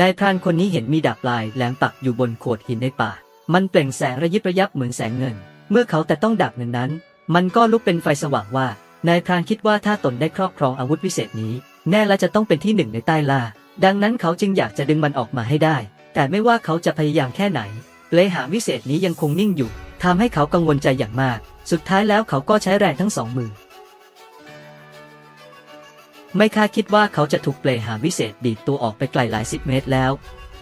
นายพรานคนนี้เห็นมีดาบลายแหลมปักอยู่บนโขดหินในป่า มันเปล่งแสงระยิบระยับเหมือนแสงเงิน เมื่อเขาแต่ต้องดาบเงินนั้น มันก็ลุกเป็นไฟสว่างว่า นายพรานคิดว่าถ้าตนได้ครอบครองอาวุธวิเศษนี้ แน่และจะต้องเป็นที่หนึ่งในใต้ล่า ดังนั้นเขาจึงอยากจะดึงมันออกมาให้ได้ แต่ไม่ว่าเขาจะพยายามแค่ไหนเลหาวิเศษนี้ยังคงนิ่งอยู่ทำให้เขากังวลใจอย่างมาก สุดท้ายแล้วเขาก็ใช้แรงทั้งสองมือ ไม่คาดคิดว่าเขาจะถูกเปลหาวิเศษดีดตัวออกไปไกลหลายสิบเมตรแล้ว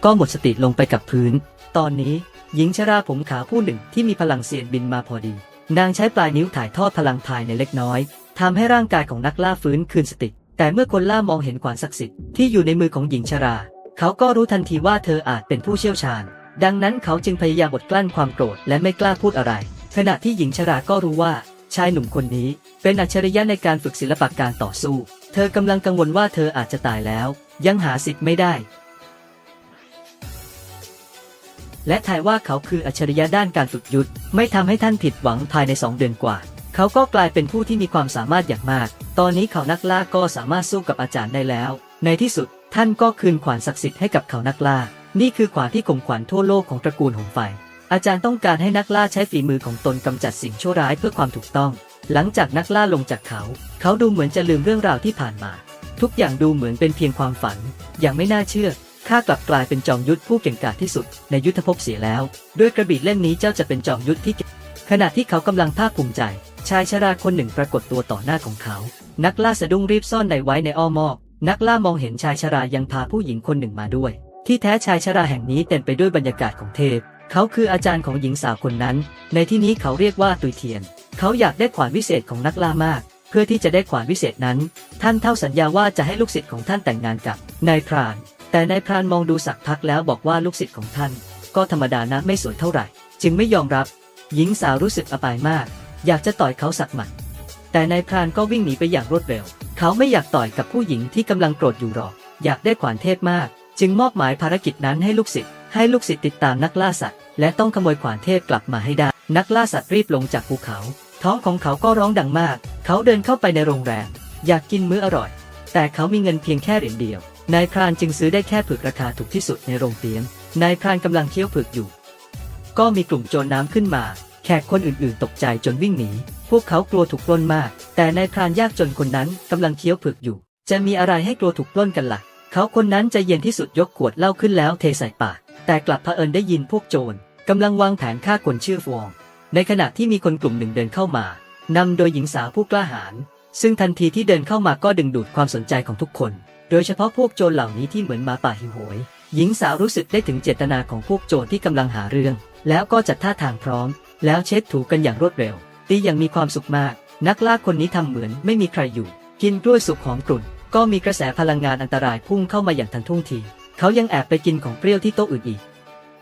ก็หมดสติลงไปกับพื้น ตอนนี้ หญิงชราผมขาวผู้หนึ่งที่มีพลังเสียนบินมาพอดี นางใช้ปลายนิ้วถ่ายทอดพลังภายในเล็กน้อยทำให้ร่างกายของนักล่าฟื้นคืนสติ แต่เมื่อคนล่ามองเห็นขวานศักดิ์สิทธิ์ที่อยู่ในมือของหญิงชรา เขาก็รู้ทันทีว่าเธออาจเป็นผู้เชี่ยวชาญ ดังนั้นเขาจึงพยายามอดกลั้นความโกรธและไม่กล้าพูดอะไร ขณะที่หญิงชราก็รู้ว่าชายหนุ่มคนนี้เป็นอัจฉริยะในการฝึกศิลปะการต่อสู้ เธอกำลังกังวลว่าเธออาจจะตายแล้ว ยังหาสิทธิ์ไม่ได้ และทายว่าเขาคืออัจฉริยะด้านการฝึกยุทธไม่ทำให้ท่านผิดหวังภายในสองเดือนกว่า เขาก็กลายเป็นผู้ที่มีความสามารถอย่างมาก ตอนนี้เขานักล่าก็สามารถสู้กับอาจารย์ได้แล้ว ในที่สุดท่านก็คืนขวานศักดิ์สิทธิ์ให้กับเขานักล่า นี่คือขวานที่ข่มขวัญทั่วโลกของตระกูลหงไฟอาจารย์ต้องการให้นักล่าใช้ฝีมือของตนกำจัดสิ่งชั่วร้ายเพื่อความถูกต้อง หลังจากนักล่าลงจากเขา เขาดูเหมือนจะลืมเรื่องราวที่ผ่านมา ทุกอย่างดูเหมือนเป็นเพียงความฝัน อย่างไม่น่าเชื่อ ข้ากลับกลายเป็นจอมยุทธผู้เก่งกาจที่สุด ในยุทธภพเสียแล้ว ด้วยกระบี่เล่มนี้เจ้าจะเป็นจอมยุทธที่ขณะที่เขากำลังภาคภูมิใจ ชายชราคนหนึ่งปรากฏตัวต่อหน้าของเขา นักล่าสะดุ้งรีบซ่อนในไว้ในอ้อมอกนักล่ามองเห็นชายชรายังพาผู้หญิงคนหนึ่งมาด้วย ที่แท้ชายชราแห่งนี้เต็มไปด้วยบรรยากาศของเทพ เขาคืออาจารย์ของหญิงสาวคนนั้น ในที่นี้เขาเรียกว่าตุยเทียน เขาอยากได้ขวานวิเศษของนักล่ามาก เพื่อที่จะได้ขวานวิเศษนั้น ท่านเท่าสัญญาว่าจะให้ลูกศิษย์ของท่านแต่งงานกับนายพราน แต่นายพรานมองดูสักพักแล้วบอกว่าลูกศิษย์ของท่าน ก็ธรรมดานะไม่สวยเท่าไหร่ จึงไม่ยอมรับ หญิงสาวรู้สึกอับอายมาก อยากจะต่อยเขาสักหมัดแต่นายพรานก็วิ่งหนีไปอย่างรวดเร็ว เขาไม่อยากต่อยกับผู้หญิงที่กำลังโกรธอยู่หรอก อยากได้ขวานเทพมาก จึงมอบหมายภารกิจนั้นให้ลูกศิษย์ให้ลูกศิษย์ติดตามนักล่าสัตว์ และต้องขโมยขวานเทพกลับมาให้ได้ นักล่าสัตว์รีบลงจากภูเขา ท้องของเขาก็ร้องดังมาก เขาเดินเข้าไปในโรงแรม อยากกินมื้ออร่อย แต่เขามีเงินเพียงแค่เหรียญเดียว นายพรานจึงซื้อได้แค่ผึกราคาถูกที่สุดในโรงเตียงนายพรานกำลังเคี้ยวผึกอยู่ ก็มีกลุ่มโจรน้ำขึ้นมา แขกคนอื่นๆ ตกใจจนวิ่งหนี พวกเขากลัวถูกปล้นมาก แต่นายพรานยากจนคนนั้นกำลังเคี้ยวผึกอยู่ จะมีอะไรให้กลัวถูกปล้นกันละ่ะ เขาคนนั้นใจเย็นที่สุดยกขวดเหล้าขึ้นแล้วเทใส่ปาก แต่กลับเผอิญได้ยินพวกโจรกำลังวางแผนฆ่าคนชื่อฟวง ในขณะที่มีคนกลุ่มหนึ่งเดินเข้ามานำโดยหญิงสาวผู้กล้าหาญซึ่งทันทีที่เดินเข้ามาก็ดึงดูดความสนใจของทุกคน โดยเฉพาะพวกโจรเหล่านี้ที่เหมือนหมาป่าหิวโหย หญิงสาวรู้สึกได้ถึงเจตนาของพวกโจรที่กำลังหาเรื่อง แล้วก็จัดท่าทางพร้อม แล้วเช็ดถูกันอย่างรวดเร็ว ตีอย่างมีความสุขมาก นักล่าคนนี้ทำเหมือนไม่มีใครอยู่ กินกล้วยสุกหอมกลุ่น ก็มีกระแสพลังงานอันตรายพุ่งเข้ามาอย่างทันท่วงที เขายังแอบไปกินของเปรี้ยวที่โต๊ะอื่นอีก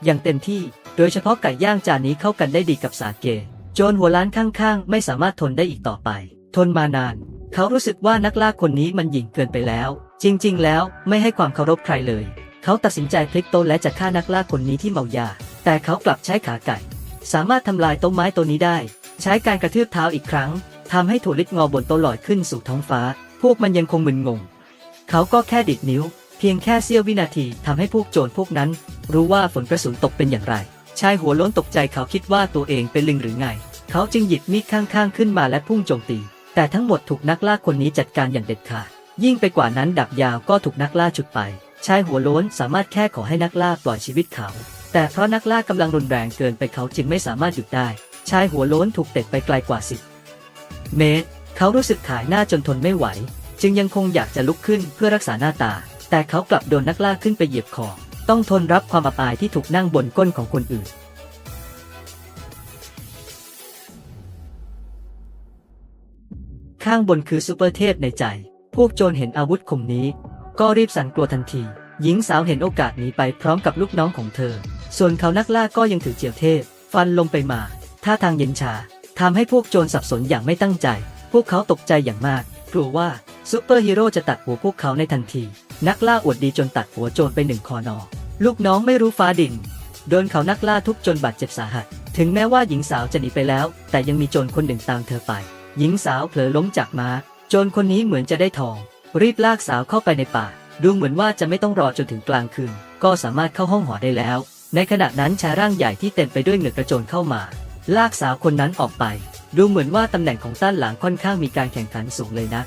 อย่างเต็มที่ โดยเฉพาะไก่ย่างจานนี้เข้ากันได้ดีกับสาเก โจรหัวล้านข้างๆ ไม่สามารถทนได้อีกต่อไป ทนมานาน เขารู้สึกว่านักล่าคนนี้มันหยิ่งเกินไปแล้ว จริง ๆ แล้วไม่ให้ความเคารพใครเลย เขาตัดสินใจพลิกโต๊ะและจะฆ่านักล่าคนนี้ที่เมายา แต่เขากลับใช้ขาไก่ สามารถทำลายโต๊ะไม้ตัวนี้ได้ ใช้การกระทืบเท้าอีกครั้งทำให้ถั่วลิดงอบนโต๊ะลอยขึ้นสู่ท้องฟ้า พวกมันยังคงมึนงง เขาก็แค่ดิดนิ้ว พียงแค่เสี้ยววินาทีทำให้พวกโจรพวกนั้น รู้ว่าฝนกระสุนตกเป็นอย่างไร ชายหัวล้นตกใจเขาคิดว่าตัวเองเป็นลิงหรือไง เขาจึงหยิบมีดข้างๆขึ้นมาและพุ่งโจมตี แต่ทั้งหมดถูกนักล่าคนนี้จัดการอย่างเด็ดขาด ยิ่งไปกว่านั้นดับยาวก็ถูกนักล่าฉุดไป ชายหัวล้นสามารถแค่ขอให้นักล่าปล่อยชีวิตเขา แต่เพราะนักล่ากำลังรุนแรงเกินไปเขาจึงไม่สามารถหยุดได้ ชายหัวล้นถูกเตะไปไกลกว่าสิบเมตร เขารู้สึกขายหน้าจนทนไม่ไหว จึงยังคงอยากจะลุกขึ้นเพื่อรักษาหน้าตา แต่เขากลับโดนนักล่าขึ้นไปเหยียบคอ ต้องทนรับความอับอายที่ถูกนั่งบนก้นของคนอื่น ข้างบนคือซูเปอร์เทพในใจ พวกโจรเห็นอาวุธคมนี้ ก็รีบสั่นกลัวทันที หญิงสาวเห็นโอกาสหนีไปพร้อมกับลูกน้องของเธอ ส่วนเขานักล่าก็ยังถือเจียวเทพ ฟันลงไปมา ท่าทางเย็นชาทำให้พวกโจรสับสนอย่างไม่ตั้งใจ พวกเขาตกใจอย่างมาก กลัวว่าซูเปอร์ฮีโร่จะตัดหัวพวกเขาในทันที นักล่าอวดดีจนตัดหัวโจรไปหนึ่งคอนอ ลูกน้องไม่รู้ฟ้าดิน โดนเขานักล่าทุบจนบาดเจ็บสาหัส ถึงแม้ว่าหญิงสาวจะหนีไปแล้ว แต่ยังมีโจรคนหนึ่งตามเธอไป หญิงสาวเผลอล้มจากม้า โจรคนนี้เหมือนจะได้ทอง รีบลากสาวเข้าไปในป่า ดูเหมือนว่าจะไม่ต้องรอจนถึงกลางคืน ก็สามารถเข้าห้องหอได้แล้ว ในขณะนั้นชายร่างใหญ่ที่เต็มไปด้วยเหงื่อกระโจนเข้ามา ลากสาวคนนั้นออกไป ดูเหมือนว่าตำแหน่งของต้านหลังค่อนข้างมีการแข่งขันสูงเลยนะ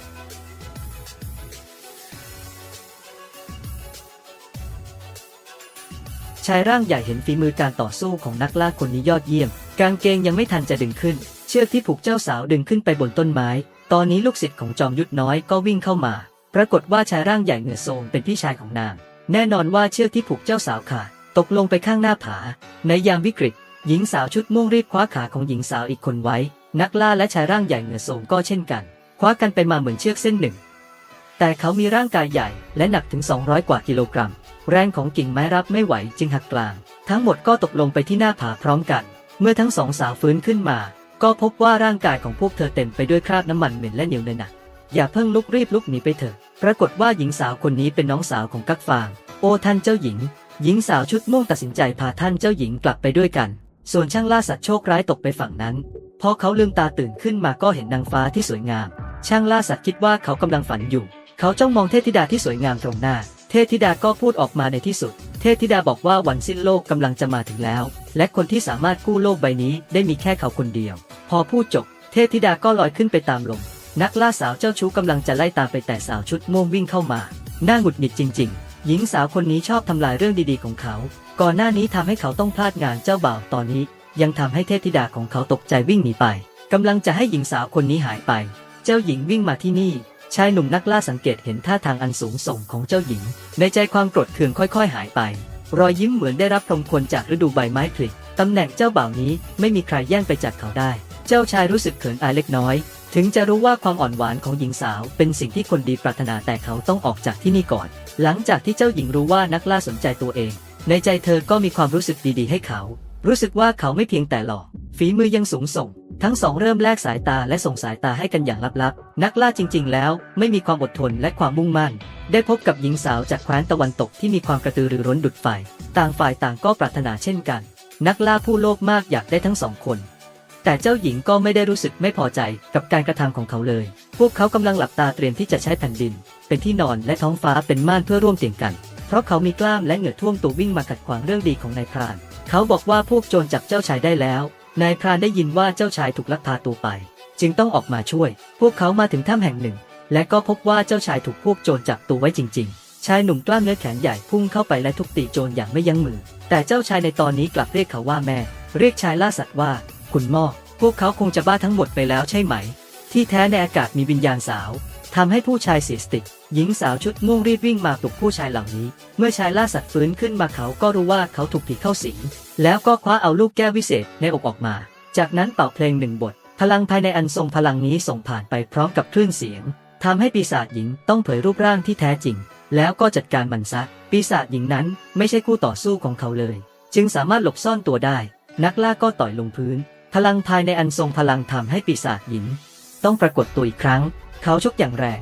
ชายร่างใหญ่เห็นฝีมือการต่อสู้ของนักล่าคนนี้ยอดเยี่ยม กางเกงยังไม่ทันจะดึงขึ้น เชือกที่ผูกเจ้าสาวดึงขึ้นไปบนต้นไม้ ตอนนี้ลูกศิษย์ของจอมยุทธน้อยก็วิ่งเข้ามา ปรากฏว่าชายร่างใหญ่เหงื่อโทรมเป็นพี่ชายของนาง แน่นอนว่าเชือกที่ผูกเจ้าสาวขาดตกลงไปข้างหน้าผา ในยามวิกฤต หญิงสาวชุดม่วงรีบคว้าขาของหญิงสาวอีกคนไว้ นักล่าและชายร่างใหญ่เหงื่อโทรมก็เช่นกัน คว้ากันไปมาเหมือนเชือกเส้นหนึ่ง แต่เขามีร่างกายใหญ่และหนักถึง 200 กว่ากิโลกรัม แรงของกิ่งไม้รับไม่ไหวจึงหักกลาง ทั้งหมดก็ตกลงไปที่หน้าผาพร้อมกัน เมื่อทั้งสองสาวฟื้นขึ้นมา ก็พบว่าร่างกายของพวกเธอเต็มไปด้วยคราบน้ำมันเหม็นและเหนียวเนยหนะอย่าเพิ่งลุกรีบลุกหนีไปเถอะ ปรากฏว่าหญิงสาวคนนี้เป็นน้องสาวของกักฟาง โอ้ท่านเจ้าหญิง หญิงสาวชุดม่วงตัดสินใจพาท่านเจ้าหญิงกลับไปด้วยกัน ส่วนช่างล่าสัตว์โชคร้ายตกไปฝั่งนั้น พอเขาลืมตาตื่นขึ้นมาก็เห็นนางฟ้าที่สวยงาม ช่างล่าสัตว์คิดว่าเขากำลังฝันอยู่ เขาจ้องมองเทพธิดาที่สวยงามตรงหน้า เทพธิดาก็พูดออกมาในที่สุด เทพธิดาบอกว่าวันสิ้นโลกกำลังจะมาถึงแล้ว และคนที่สามารถกู้โลกใบนี้ได้มีแค่เขาคนเดียว พอพูดจบ เทพธิดาก็ลอยขึ้นไปตามลม นักล่าสาวเจ้าชู้กำลังจะไล่ตามไปแต่สาวชุดม่วงวิ่งเข้ามา น่าหงุดหงิดจริง ๆ หญิงสาวคนนี้ชอบทำลายเรื่องดีๆของเขา ก่อนหน้านี้ทำให้เขาต้องพลาดงานเจ้าบ่าวตอนนี้ ยังทำให้เทพธิดาของเขาตกใจวิ่งหนีไปกำลังจะให้หญิงสาวคนนี้หายไป เจ้าหญิงวิ่งมาที่นี่ ชายหนุ่มนักล่าสังเกตเห็นท่าทางอันสูงส่งของเจ้าหญิง ในใจความโกรธเคืองค่อย ๆ หายไป รอยยิ้มเหมือนได้รับพรมคนจากฤดูใบไม้ผลิตำแหน่งเจ้าบ่าวนี้ไม่มีใครแย่งไปจากเขาได้ เจ้าชายรู้สึกเขินอายเล็กน้อย ถึงจะรู้ว่าความอ่อนหวานของหญิงสาว เป็นสิ่งที่คนดีปรารถนาแต่เขาต้องออกจากที่นี่ก่อน หลังจากที่เจ้าหญิงรู้ว่านักล่าสนใจตัวเอง ในใจเธอก็มีความรู้สึกดีๆ ให้เขา รู้สึกว่าเขาไม่เพียงแต่หล่อ ฝีมือยังสูงส่ง ทั้งสองเริ่มแลกสายตาและส่งสายตาให้กันอย่างลับๆ นักล่าจริง ๆ แล้วไม่มีความอดทนและความมุ่งมั่น ได้พบกับหญิงสาวจากแคว้นตะวันตกที่มีความกระตือรือร้นดุดไฟ ต่างฝ่ายต่างก็ปรารถนาเช่นกัน นักล่าผู้โลภมากอยากได้ทั้งสองคน แต่เจ้าหญิงก็ไม่ได้รู้สึกไม่พอใจกับการกระทำของเขาเลย พวกเขากำลังหลับตาเตรียมที่จะใช้แผ่นดิน เป็นที่นอนและท้องฟ้าเป็นม่านเพื่อร่วมเตียงกัน เพราะเขามีกล้ามและเหงื่อท่วมตัววิ่งมาขัดขวางเรื่องดีของนายพราน เขาบอกว่าพวกโจรจับเจ้าชายได้แล้ว นายพรานได้ยินว่าเจ้าชายถูกลักพาตัวไป จึงต้องออกมาช่วย พวกเขามาถึงถ้ำแห่งหนึ่ง และก็พบว่าเจ้าชายถูกพวกโจรจับตัวไว้จริง ๆ ชายหนุ่มกล้ามเนื้อแขนใหญ่พุ่งเข้าไปและทุบตีโจรอย่างไม่ยั้งมือ แต่เจ้าชายในตอนนี้กลับเรียกเขาว่าแม่ เรียกชายล่าสัตว์ว่า คุณหม่อ พวกเขาคงจะบ้าทั้งหมดไปแล้วใช่ไหม ที่แท้ในอากาศมีวิญญาณสาว ทำให้ผู้ชายเสียสติ หญิงสาวชุดม่วงรีบวิ่งมาปลุกผู้ชายเหล่านี้ เมื่อชายล่าสัตว์ฟื้นขึ้นมาเขาก็รู้ว่าเขาถูกผีเข้าสิง แล้วก็คว้าเอาลูกแก้ววิเศษในอกออกมา จากนั้นเป่าเพลงหนึ่งบท พลังภายในอันทรงพลังนี้ส่งผ่านไปพร้อมกับคลื่นเสียงทำให้ปีศาจหญิงต้องเผยรูปร่างที่แท้จริง แล้วก็จัดการมันซะ ปีศาจหญิงนั้นไม่ใช่คู่ต่อสู้ของเขาเลย จึงสามารถหลบซ่อนตัวได้ นักล่าก็ต่อยลงพื้น พลังภายในอันทรงพลังทำให้ปีศาจหญิง ต้องปรากฏตัวอีกครั้ง เขาชกอย่างแรง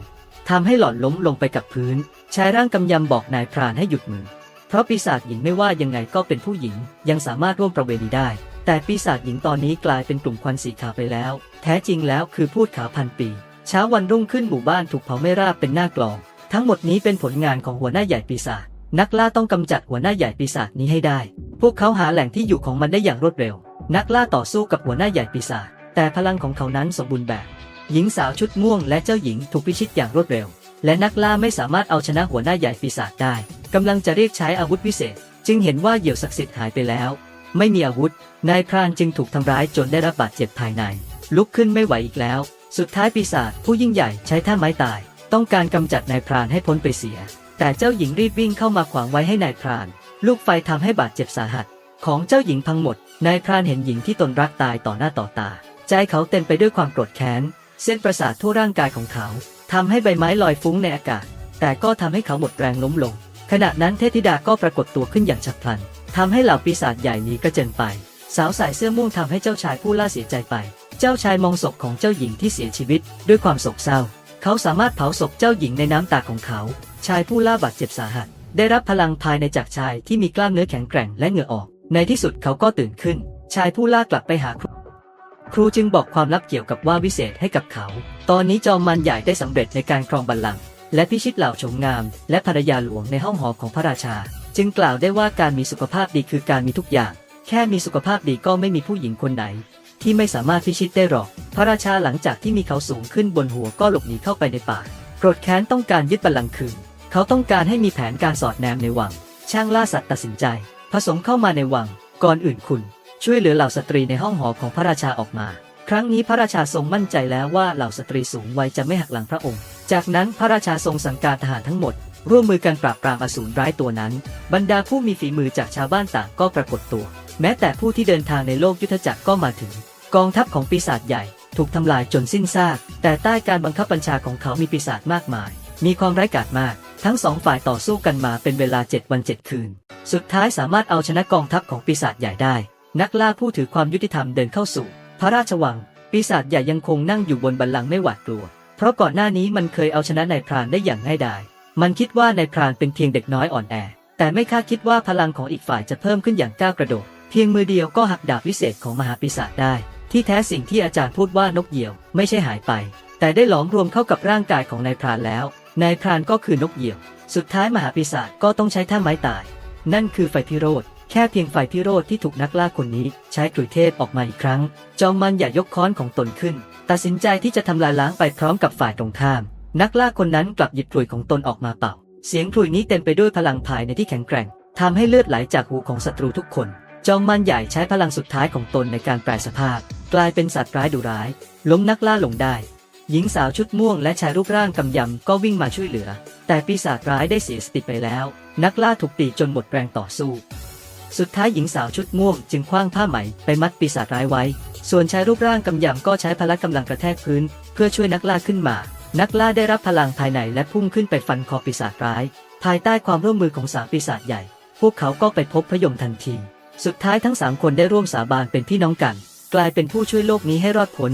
ทำให้หล่อนล้มลงไปกับพื้น ชายร่างกำยำบอกนายพรานให้หยุดมือ เพราะปีศาจหญิงไม่ว่ายังไงก็เป็นผู้หญิง ยังสามารถร่วมประเวณีได้ แต่ปีศาจหญิงตอนนี้กลายเป็นกลุ่มควันสีขาวไปแล้ว แท้จริงแล้วคือพูดขาวพันปี เช้าวันรุ่งขึ้นหมู่บ้านถูกเผาไม่ราบเป็นหน้ากลอง ทั้งหมดนี้เป็นผลงานของหัวหน้าใหญ่ปีศาจ นักล่าต้องกำจัดหัวหน้าใหญ่ปีศาจนี้ให้ได้ พวกเขาหาแหล่งที่อยู่ของมันได้อย่างรวดเร็ว นักล่าต่อสู้กับหัวหน้าใหญ่ปีศาจแต่พลังของเขานั้นสมบูรณ์แบบ หญิงสาวชุดม่วงและเจ้าหญิงถูกพิชิตอย่างรวดเร็ว และนักล่าไม่สามารถเอาชนะหัวหน้าใหญ่ปีศาจได้กำลังจะเรียกใช้อาวุธพิเศษ จึงเห็นว่าเหยี่ยวศักดิ์สิทธิ์หายไปแล้ว ไม่มีอาวุธ นายพรานจึงถูกทำร้ายจนได้รับบาดเจ็บภายใน ลุกขึ้นไม่ไหวอีกแล้ว สุดท้ายปีศาจผู้ยิ่งใหญ่ใช้ท่าไม้ตาย ต้องการกำจัดนายพรานให้พ้นไปเสีย แต่เจ้าหญิงรีบวิ่งเข้ามาขวางไว้ให้นายพราน ลูกไฟทำให้บาดเจ็บสาหัส ของเจ้าหญิงพังหมด นายพรานเห็นหญิงที่ตนรักตายต่อหน้าต่อตา ใจเขาเต็มไปด้วยความโกรธแค้น เส้นประสาททั่วร่างกายของเขาทำให้ใบไม้ลอยฟุ้งในอากาศ แต่ก็ทำให้เขาหมดแรงล้มลง ขณะนั้นเทพธิดาก็ปรากฏตัวขึ้นอย่างฉับพลันทำให้เหล่าปีศาจใหญ่หนีกระเจิงไป สาวใส่เสื้อม่วงทำให้เจ้าชายผู้ล่าเสียใจไป เจ้าชายมองศพของเจ้าหญิงที่เสียชีวิต ด้วยความโศกเศร้า เขาสามารถเผาศพเจ้าหญิงในน้ำตาของเขา ชายผู้ล่าบาดเจ็บสาหัส ได้รับพลังภายในจากชายที่มีกล้ามเนื้อแข็งแกร่งและเหงื่อออก ในที่สุดเขาก็ตื่นขึ้น ชายผู้ล่ากลับไปหา ครูจึงบอกความลับเกี่ยวกับว่าวิเศษให้กับเขา ตอนนี้จอมมันใหญ่ได้สำเร็จในการครองบัลลังก์และพิชิตเหล่าชมงาม และภรรยาหลวงในห้องหอของพระราชา จึงกล่าวได้ว่าการมีสุขภาพดีคือการมีทุกอย่าง แค่มีสุขภาพดีก็ไม่มีผู้หญิงคนไหน ที่ไม่สามารถพิชิตได้หรอก พระราชาหลังจากที่มีเขาสูงขึ้นบนหัวก็หลบหนีเข้าไปในป่าโกรธแค้นต้องการยึดบัลลังก์คืน เขาต้องการให้มีแผนการสอดแนมในวัง ช่างล่าสัตว์ตัดสินใจ ผสมเข้ามาในวัง ก่อนอื่นคุณ ช่วยเหลือเหล่าสตรีในห้องหอของพระราชาออกมา ครั้งนี้พระราชาทรงมั่นใจแล้วว่าเหล่าสตรีสูงวัยจะไม่หักหลังพระองค์ จากนั้นพระราชาทรงสั่งการทหารทั้งหมด ร่วมมือกันปราบปรามอสูรร้ายตัวนั้น บรรดาผู้มีฝีมือจากชาวบ้านต่างก็ปรากฏตัว แม้แต่ผู้ที่เดินทางในโลกยุทธจักรก็มาถึง กองทัพของปีศาจใหญ่ ถูกทำลายจนสิ้นซาก แต่ใต้การบังคับบัญชาของเขามีปีศาจมากมาย มีความร้ายกาจมากทั้งสองฝ่ายต่อสู้กันมาเป็นเวลา 7 วัน 7 คืน สุดท้ายสามารถเอาชนะกองทัพของปีศาจใหญ่ได้ นักล่าผู้ถือความยุติธรรมเดินเข้าสู่ พระราชวัง ปีศาจใหญ่ยังคงนั่งอยู่บนบัลลังก์ไม่หวาดกลัว เพราะก่อนหน้านี้มันเคยเอาชนะนายพรานได้อย่างง่ายดาย มันคิดว่านายพรานเป็นเพียงเด็กน้อยอ่อนแอ แต่ไม่คาดคิดว่าพลังของอีกฝ่ายจะเพิ่มขึ้นอย่างก้าวกระโดด เพียงมือเดียวก็หักดาบวิเศษของมหาปีศาจได้ ที่แท้สิ่งที่อาจารย์พูดว่านกเหยี่ยว ไม่ใช่หายไป แต่ได้หลอมรวมเข้ากับร่างกายของนายพรานแล้ว นายพรานก็คือนกเหยี่ยว สุดท้ายมหาปีศาจก็ต้องใช้ท่าไม้ตาย นั่นคือไฟพิโรธ แค่เพียงไฟพิโรธที่ถูกนักล่าคนนี้ ใช้กรุยเทพออกมาอีกครั้ง จอมมันอย่ายกค้อนของตนขึ้น ตัดสินใจที่จะทำลายล้างไปพร้อมกับฝ่ายตรงข้าม นักล่าคนนั้นกลับหยิบกลุยของตนออกมาเป่า เสียงกลุยนี้เต็มไปด้วยพลังภายในที่แข็งแกร่งทำให้เลือดไหลจากหูของศัตรูทุกคน จอมมันใหญ่ใช้พลังสุดท้ายของตนในการแปลสภาพ กลายเป็นสัตว์ร้ายดุร้าย ล้มนักล่าลงได้ หญิงสาวชุดม่วงและชายรูปร่างกำยำก็วิ่งมาช่วยเหลือ แต่ปีศาจร้ายได้เสียสติไปแล้ว นักล่าถูกตีจนหมดแรงต่อสู้ สุดท้ายหญิงสาวชุดม่วงจึงคว้างผ้าไหมไปมัดปีศาจร้ายไว้ ส่วนชายรูปร่างกำยำก็ใช้พละกำลังกระแทกพื้น เพื่อช่วยนักล่าขึ้นมา นักล่าได้รับพลังภายในและพุ่งขึ้นไปฟันคอปีศาจร้าย ภายใต้ความร่วมมือของสามปีศาจใหญ่ พวกเขาก็ไปพบพยมทันที สุดท้ายทั้งสามคนได้ร่วมสาบานเป็นพี่น้องกัน กลายเป็นผู้ช่วยโลกนี้ให้รอดพ้น